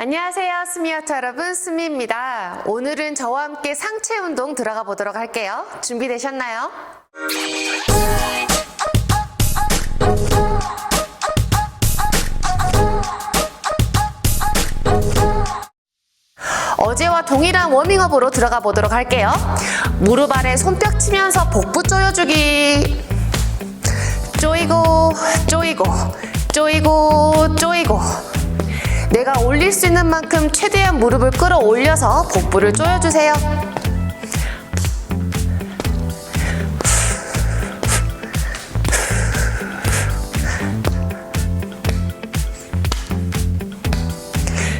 안녕하세요. 스미어트 여러분, 스미입니다. 오늘은 저와 함께 상체 운동 들어가 보도록 할게요. 준비되셨나요? 어제와 동일한 워밍업으로 들어가 보도록 할게요. 무릎 아래 손뼉 치면서 복부 조여주기. 쪼이고, 쪼이고, 쪼이고, 쪼이고. 내가 올릴 수 있는 만큼 최대한 무릎을 끌어올려서 복부를 조여주세요.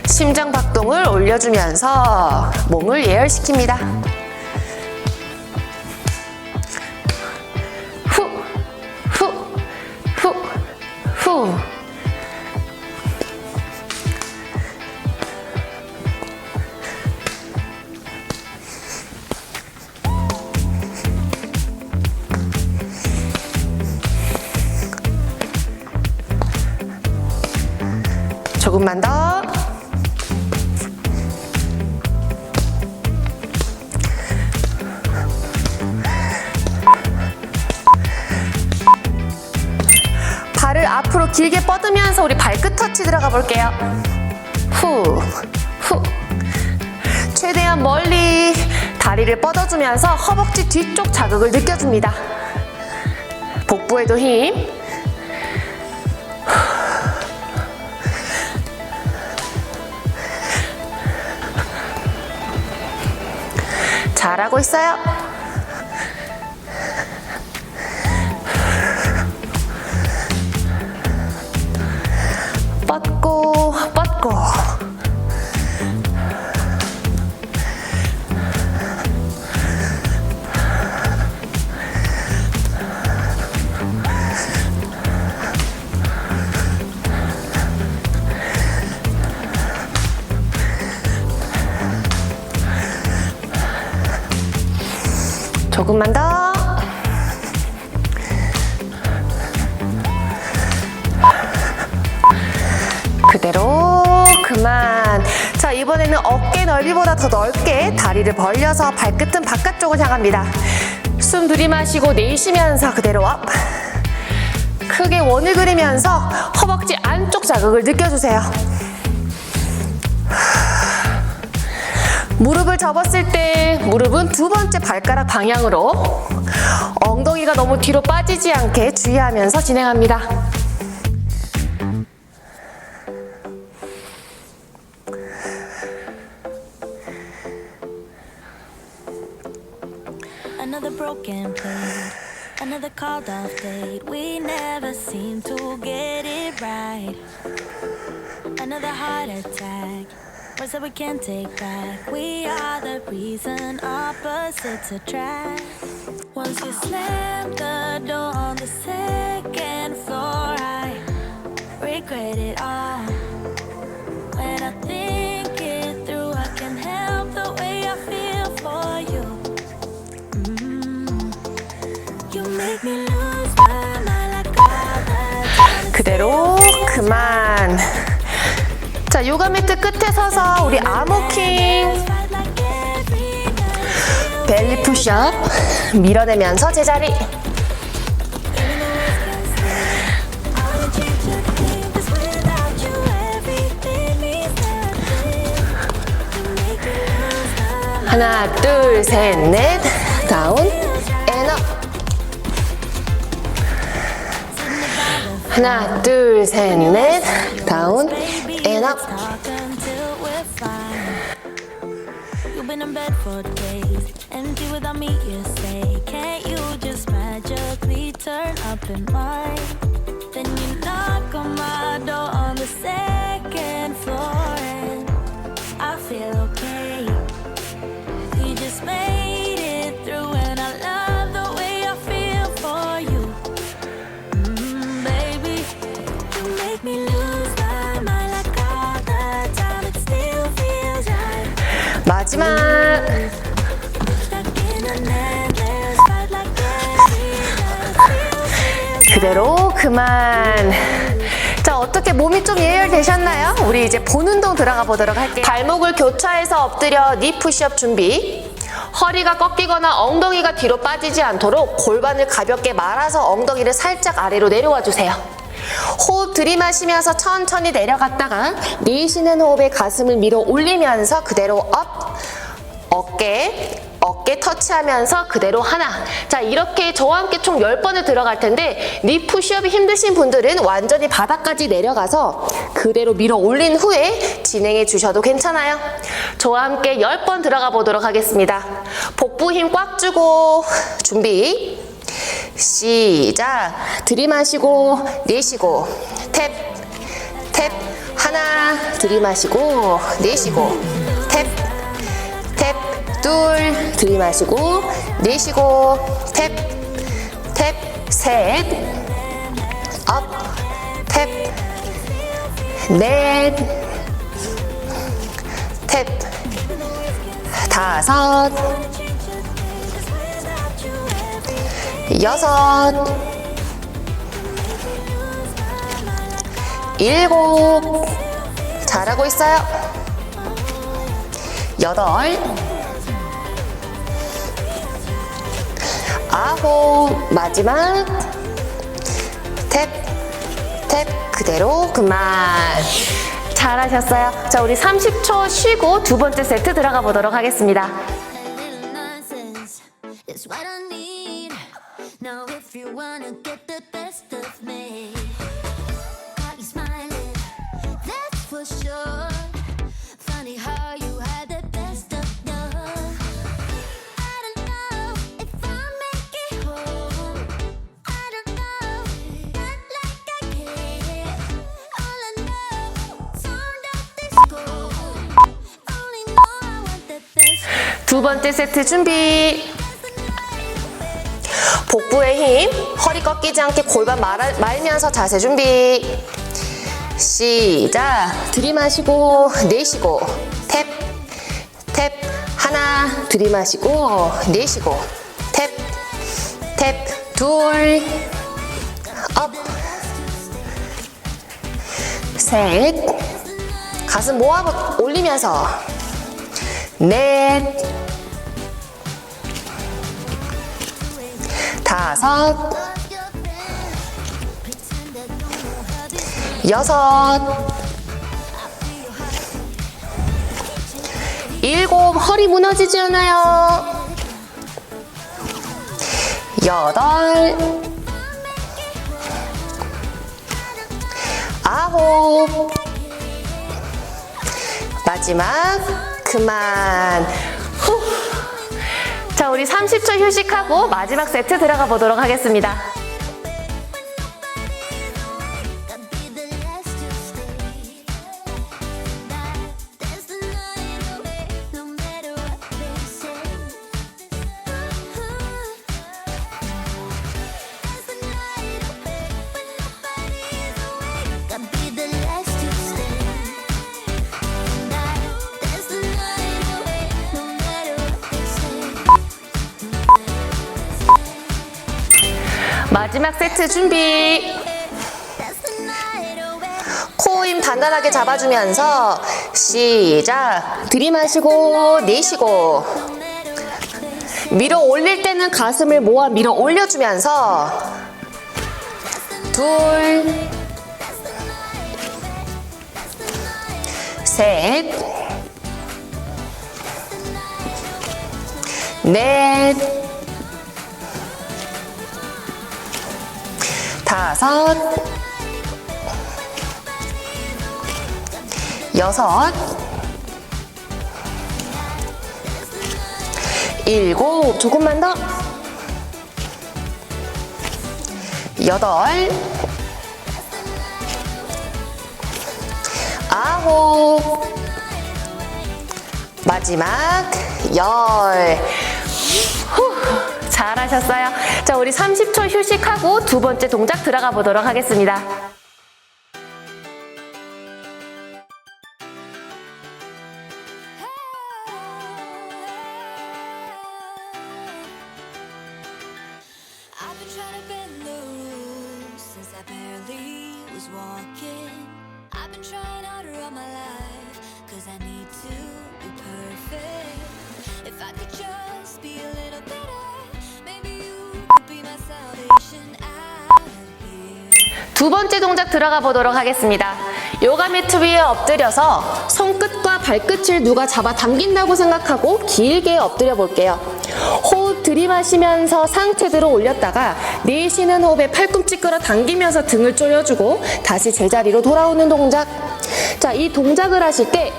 심장 박동을 올려주면서 몸을 예열시킵니다. 들어가 볼게요. 후, 후. 최대한 멀리 다리를 뻗어주면서 허벅지 뒤쪽 자극을 느껴줍니다. 복부에도 힘. 잘하고 있어요. 다리를 벌려서 발끝은 바깥쪽을 향합니다. 숨 들이마시고 내쉬면서 그대로 업. 크게 원을 그리면서 허벅지 안쪽 자극을 느껴주세요. 무릎을 접었을 때 무릎은 두 번째 발가락 방향으로 엉덩이가 너무 뒤로 빠지지 않게 주의하면서 진행합니다 broken plate, another called off date. We never seem to get it right. Another heart attack, words that we can't take back. We are the reason opposites attract. Once you slam the door on the 요가 매트 끝에 서서 우리 night. 벨리 푸시업 밀어내면서 제자리. 하나 둘 셋 넷 다운 앤업 하나 둘 셋 넷 다운 in bed for days, empty without me, you say. Can't you just magically turn up in mine? Then you knock on my door on the second floor, 마지막 그대로 그만 자 어떻게 몸이 좀 예열되셨나요? 우리 이제 본 운동 들어가 보도록 할게요. 발목을 교차해서 엎드려 니 푸시업 준비. 허리가 꺾이거나 엉덩이가 뒤로 빠지지 않도록 골반을 가볍게 말아서 엉덩이를 살짝 아래로 내려와 주세요. 호흡 들이마시면서 천천히 내려갔다가 내쉬는 호흡에 가슴을 밀어 올리면서 그대로 업. 어깨, 어깨 터치하면서 그대로 하나. 자, 이렇게 저와 함께 총 10번을 들어갈 텐데, 니 푸시업이 힘드신 분들은 완전히 바닥까지 내려가서 그대로 밀어 올린 후에 진행해 주셔도 괜찮아요. 저와 함께 10번 들어가 보도록 하겠습니다. 복부 힘 꽉 주고, 준비. 시작. 들이마시고, 내쉬고, 탭, 탭. 하나, 들이마시고, 내쉬고, 탭, 탭, 둘, 들이마시고, 내쉬고, 탭, 탭, 셋, 업, 탭, 넷, 탭, 다섯, 여섯, 일곱, 잘하고 있어요. 여덟, 아홉, 마지막, 탭, 탭, 그대로 그만. 잘하셨어요. 자, 우리 30초 쉬고 두 번째 세트 들어가 보도록 하겠습니다. 두 번째 세트 준비. 복부의 힘, 허리 꺾이지 않게 골반 말, 말면서 자세 준비. 시작. 들이마시고, 내쉬고, 탭, 탭. 하나, 들이마시고, 내쉬고, 탭, 탭. 둘, 업. 셋. 가슴 모아 올리면서. 넷. 다섯, 여섯, 일곱, 허리 무너지지 않아요. 여덟, 아홉, 마지막, 그만. 우리 30초 휴식하고 마지막 세트 들어가 보도록 하겠습니다. 마지막 세트 준비. 코 힘 단단하게 잡아주면서 시작. 들이마시고 내쉬고 밀어 올릴 때는 가슴을 모아 밀어 올려주면서 둘, 셋, 넷, 다섯, 여섯, 일곱, 조금만 더. 여덟, 아홉, 마지막 열. 후, 잘하셨어요. 자, 우리 30초 휴식하고 두 번째 동작 들어가 보도록 하겠습니다. 들어가 보도록 하겠습니다. 요가 매트 위에 엎드려서 손끝과 발끝을 누가 잡아 당긴다고 생각하고 길게 엎드려 볼게요. 호흡 들이마시면서 상체 들어 올렸다가 내쉬는 호흡에 팔꿈치 끌어 당기면서 등을 조여주고 다시 제자리로 돌아오는 동작. 자, 이 동작을 하실 때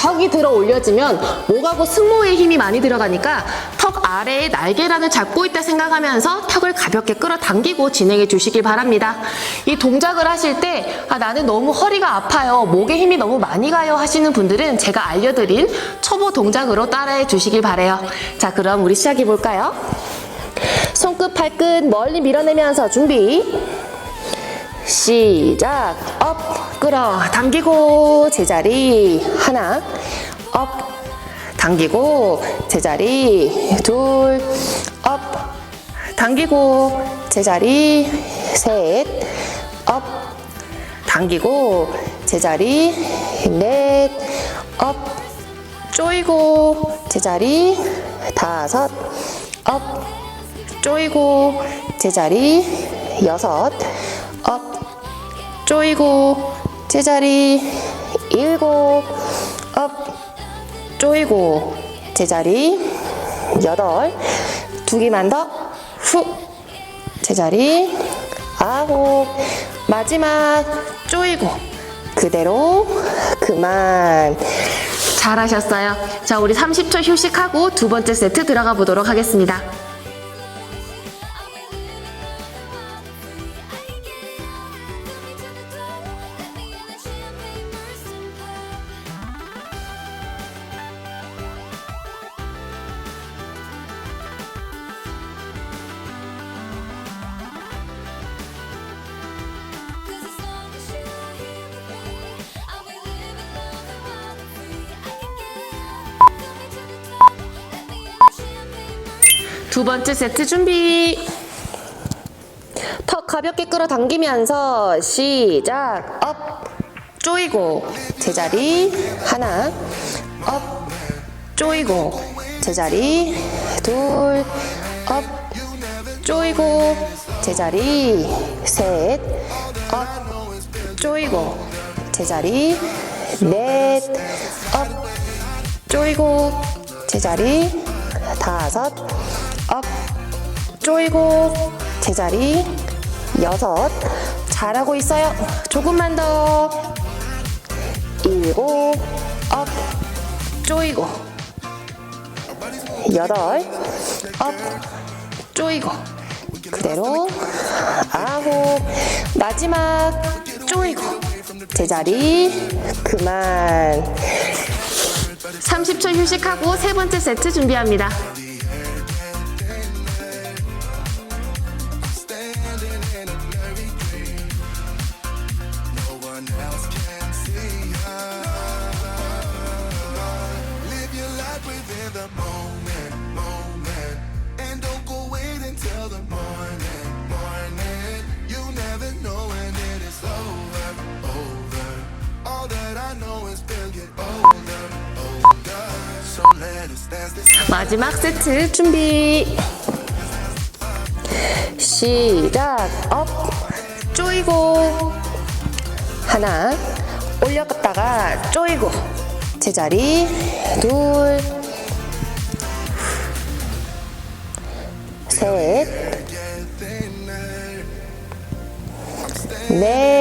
턱이 들어 올려지면 목하고 승모에 힘이 많이 들어가니까 턱 아래에 날개란을 잡고 있다 생각하면서 턱을 가볍게 끌어당기고 진행해 주시길 바랍니다. 이 동작을 하실 때 아, 나는 너무 허리가 아파요. 목에 힘이 너무 많이 가요 하시는 분들은 제가 알려드린 초보 동작으로 따라해 주시길 바래요. 자, 그럼 우리 시작해 볼까요? 손끝 발끝 멀리 밀어내면서 준비. 시작. 업 끌어 당기고 제자리 하나. 업 당기고 제자리 둘. 업 당기고 제자리 셋. 업 당기고 제자리 넷. 업 조이고 제자리 다섯. 업 조이고 제자리 여섯. 업 조이고 제자리 일곱 업 조이고 제자리 여덟 두 개만 더후 제자리 아홉 마지막 조이고 그대로 그만 잘하셨어요. 자, 우리 30초 휴식하고 두 번째 세트 들어가 보도록 하겠습니다. 두 번째 세트 준비. 턱 가볍게 끌어당기면서 시작. 업. 조이고 제자리 하나. 업. 조이고 제자리 둘. 업. 조이고 제자리 셋. 업. 조이고 제자리 넷. 업. 조이고 제자리 다섯 업. 조이고 제자리 여섯. 잘하고 있어요. 조금만 더. 일곱. 업. 조이고 여덟. 업. 조이고 그대로. 아홉. 마지막. 조이고 제자리. 그만. 30초 휴식하고 세 번째 세트 준비합니다. 마지막 세트 준비. 시작. 업. 조이고. 하나. 올렸다가 조이고. 제자리. 둘. 셋. 넷.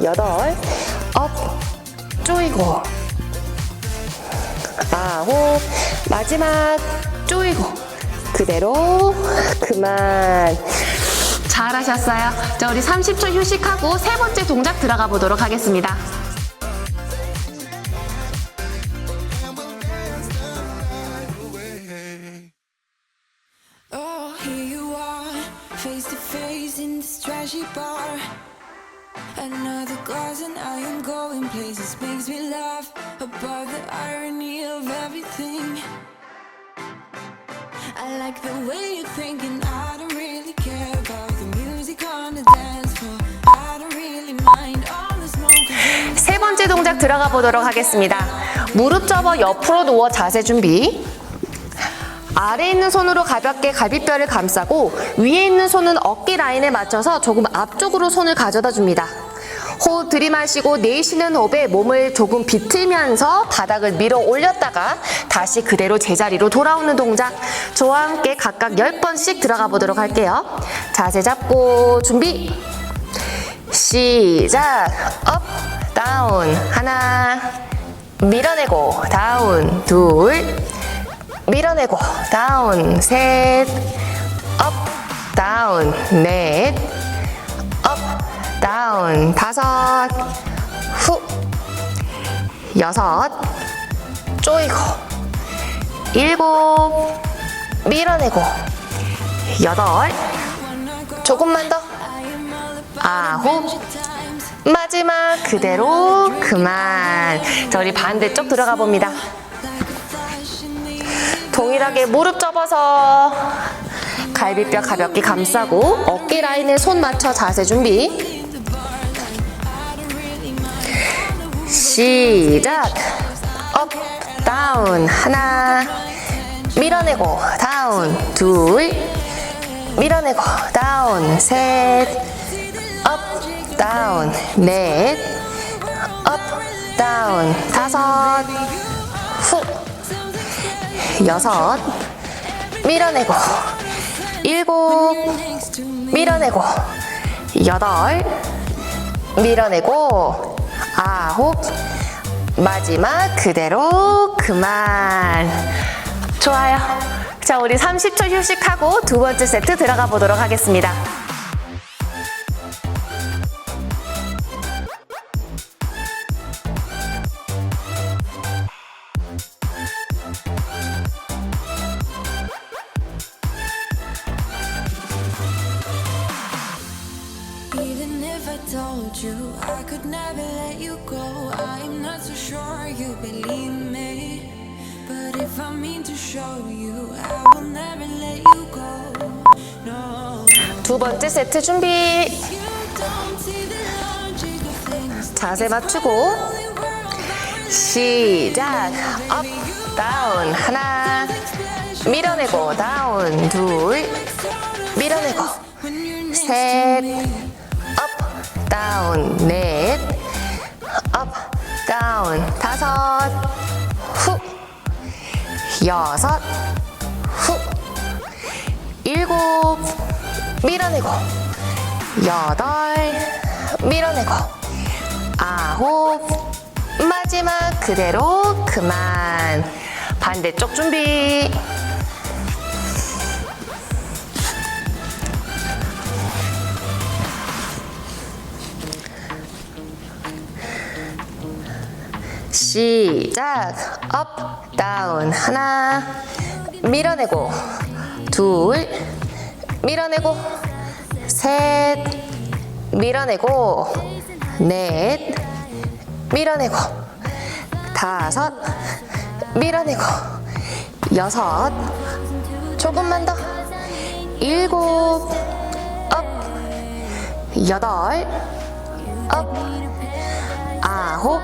여덟, 업, 조이고, 아홉, 마지막 조이고, 그대로 그만. 잘하셨어요. 자, 우리 30초 휴식하고 세 번째 동작 들어가 보도록 하겠습니다. 보도록 하겠습니다. 무릎 접어 옆으로 누워 자세 준비. 아래 있는 손으로 가볍게 갈비뼈를 감싸고 위에 있는 손은 어깨 라인에 맞춰서 조금 앞쪽으로 손을 가져다 줍니다. 호흡 들이마시고 내쉬는 호흡에 몸을 조금 비틀면서 바닥을 밀어 올렸다가 다시 그대로 제자리로 돌아오는 동작. 저와 함께 각각 10번씩 들어가 보도록 할게요. 자세 잡고 준비. 시작. 업, 다운. 하나. 밀어내고 다운. 둘. 밀어내고 다운. 셋. 업, 다운. 넷. 업, 다운. 다섯. 후. 여섯. 쪼이고. 일곱. 밀어내고. 여덟. 조금만 더. 아홉. 마지막 그대로 그만. 자, 우리 반대쪽 들어가 봅니다. 동일하게 무릎 접어서 갈비뼈 가볍게 감싸고 어깨 라인에 손 맞춰 자세 준비. 시작. 업, 다운. 하나. 밀어내고 다운. 둘. 밀어내고 다운. 셋. 업, 다운. 넷. 업, 다운. 다섯. 후. 여섯 밀어내고 일곱 밀어내고 여덟 밀어내고 아홉 마지막 그대로 그만 좋아요 자 우리 30초 휴식하고 두 번째 세트 들어가 보도록 하겠습니다 맞추고 시작. 업 다운 하나. 밀어내고 다운 둘. 밀어내고. when you're next 셋. To me. 업 다운 넷업 다운 다섯. 후. 여섯. 후. 일곱. 밀어내고. 여덟. 밀어내고 아홉 마지막 그대로 그만. 반대쪽 준비. 시작. 업 다운 하나. 밀어내고. 둘. 밀어내고. 셋. 밀어내고 넷 밀어내고. 다섯 밀어내고. 여섯 조금만 더. 일곱 업. 여덟 업. 아홉.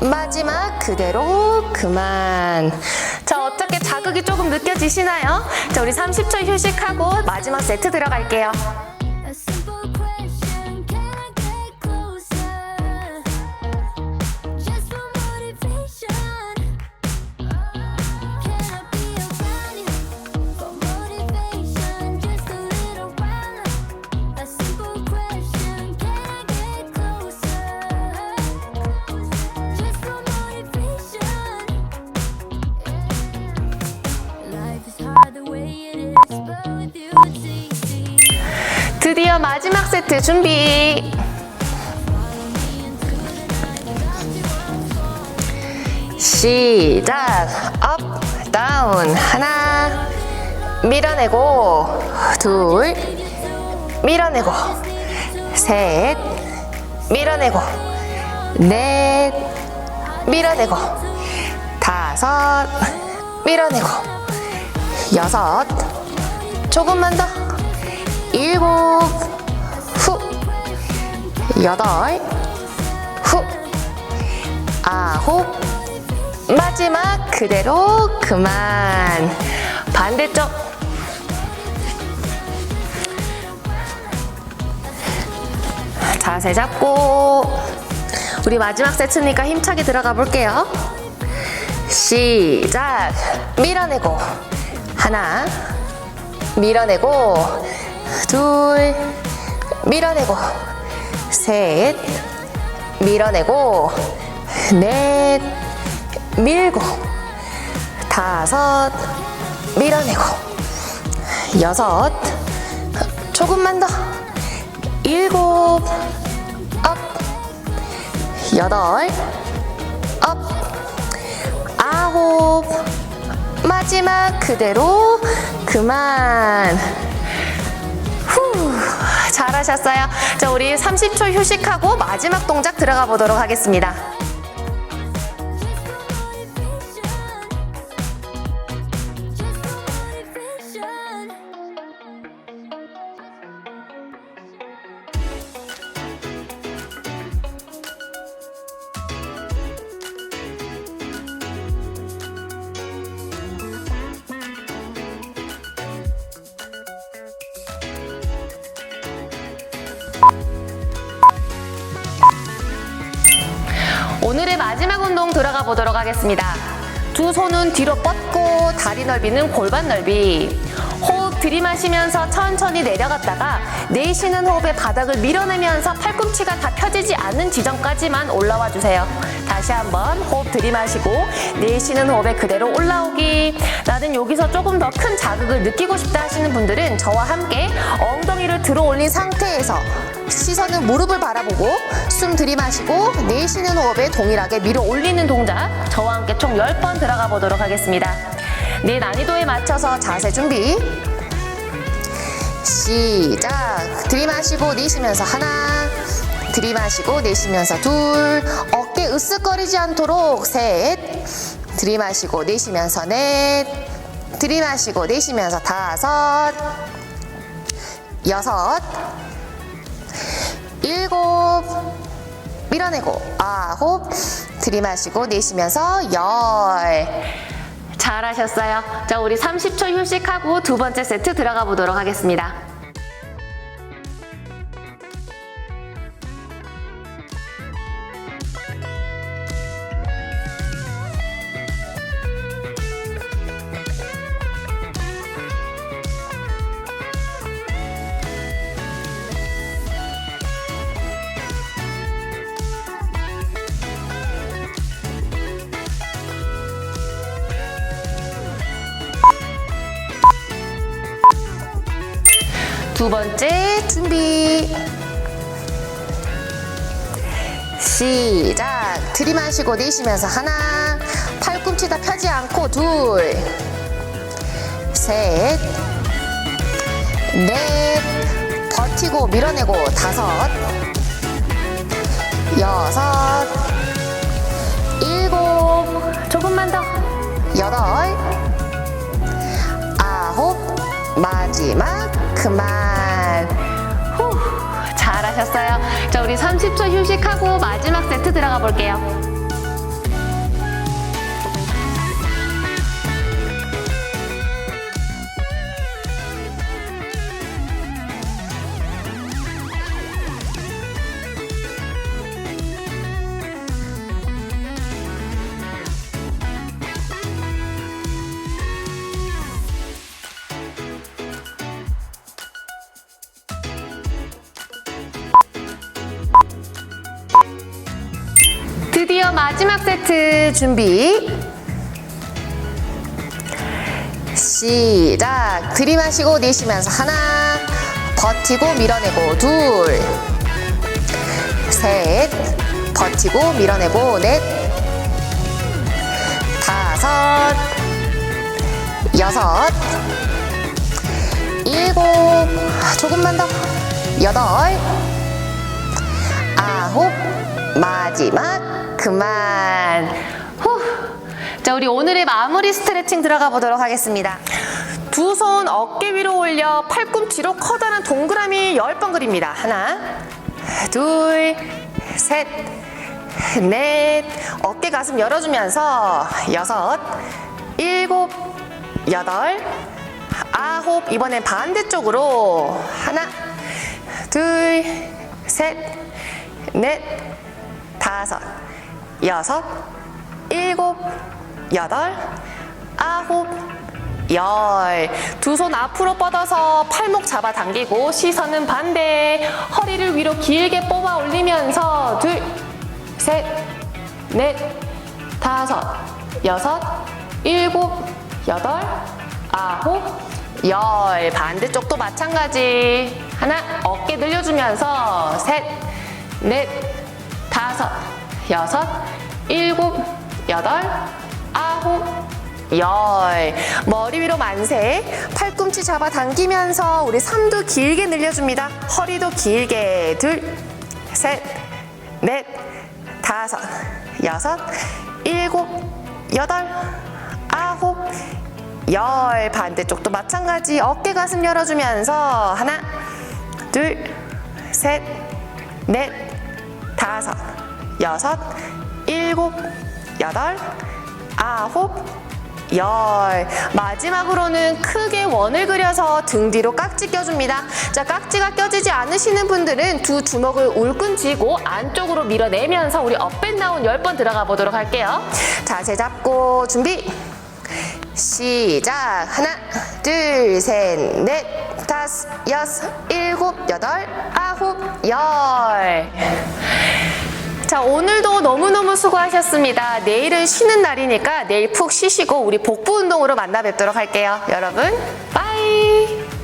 마지막 그대로. 그만. 자 어떻게 자극이 조금 느껴지시나요? 자 우리 30초 휴식하고 마지막 세트 들어갈게요 마지막 세트 준비. 시작. 업 다운 하나. 밀어내고 둘. 밀어내고. 셋. 밀어내고. 넷. 밀어내고. 다섯. 밀어내고. 여섯. 조금만 더. 일곱 후. 여덟. 후. 아홉. 마지막 그대로 그만. 반대쪽. 자세 잡고. 우리 마지막 세트니까 힘차게 들어가 볼게요. 시작. 밀어내고. 하나. 밀어내고. 둘 밀어내고 셋 밀어내고 넷 밀고 다섯 밀어내고 여섯 조금만 더 일곱 업 여덟 업 아홉 마지막 그대로 그만. 후 잘하셨어요. 자 우리 30초 휴식하고 마지막 동작 들어가 보도록 하겠습니다 하겠습니다. 두 손은 뒤로 뻗고 다리 넓이는 골반 넓이. 호흡 들이마시면서 천천히 내려갔다가 내쉬는 호흡에 바닥을 밀어내면서 팔꿈치가 다 펴지지 않는 지점까지만 올라와 주세요. 다시 한번 호흡 들이마시고 내쉬는 호흡에 그대로 올라오기. 나는 여기서 조금 더 큰 자극을 느끼고 싶다 하시는 분들은 저와 함께 엉덩이를 들어 올린 상태에서 시선은 무릎을 바라보고 숨 들이마시고 내쉬는 호흡에 동일하게 밀어 올리는 동작 저와 함께 총 10번 들어가 보도록 하겠습니다. 내 난이도에 맞춰서 자세 준비. 시작. 들이마시고 내쉬면서 하나 들이마시고 내쉬면서 둘. 어깨 으쓱거리지 않도록 셋 들이마시고 내쉬면서 넷. 들이마시고 내쉬면서 다섯. 여섯. 일곱. 밀어내고 아홉. 들이마시고 내쉬면서 열. 잘하셨어요. 자, 우리 30초 휴식하고 두 번째 세트 들어가 보도록 하겠습니다. 두 번째 준비. 시작. 들이마시고 내쉬면서 하나. 팔꿈치 다 펴지 않고 둘. 셋. 넷. 버티고 밀어내고 다섯. 여섯. 일곱. 조금만 더. 여덟. 아홉. 마지막 그만. 후, 잘하셨어요. 자, 우리 30초 휴식하고 마지막 세트 들어가 볼게요. 준비. 시작. 들이마시고 내쉬면서 하나. 버티고 밀어내고 둘. 셋. 버티고 밀어내고 넷. 다섯. 여섯. 일곱. 조금만 더. 여덟. 아홉, 마지막, 그만. 후. 자, 우리 오늘의 마무리 스트레칭 들어가 보도록 하겠습니다. 두 손 어깨 위로 올려 팔꿈치로 커다란 동그라미 10번 그립니다. 하나, 둘, 셋, 넷. 어깨 가슴 열어주면서 여섯, 일곱, 여덟, 아홉. 이번엔 반대쪽으로 하나, 둘, 셋, 넷, 다섯, 여섯, 일곱, 여덟, 아홉, 열. 두 손 앞으로 뻗어서 팔목 잡아 당기고 시선은 반대. 허리를 위로 길게 뽑아 올리면서 둘, 셋, 넷, 다섯, 여섯, 일곱, 여덟, 아홉, 열. 반대쪽도 마찬가지. 하나, 어깨 늘려주면서 셋, 넷, 다섯, 여섯, 일곱, 여덟, 열. 머리 위로 만세. 팔꿈치 잡아 당기면서 우리 삼두 길게 늘려줍니다. 허리도 길게. 둘, 셋, 넷, 다섯, 여섯, 일곱, 여덟, 아홉, 열. 반대쪽도 마찬가지. 어깨 가슴 열어주면서 하나, 둘, 셋, 넷, 다섯, 여섯, 일곱, 여덟, 아홉, 열. 마지막으로는 크게 원을 그려서 등 뒤로 깍지 껴줍니다. 자, 깍지가 껴지지 않으시는 분들은 두 주먹을 울끈 쥐고 안쪽으로 밀어내면서 우리 업앤 다운 10번 들어가 보도록 할게요. 자세 잡고 준비. 시작. 하나, 둘, 셋, 넷, 다섯, 여섯, 일곱, 여덟, 아홉, 열. 자, 오늘도 너무너무 수고하셨습니다. 내일은 쉬는 날이니까 내일 푹 쉬시고 우리 복부 운동으로 만나 뵙도록 할게요. 여러분, 빠이!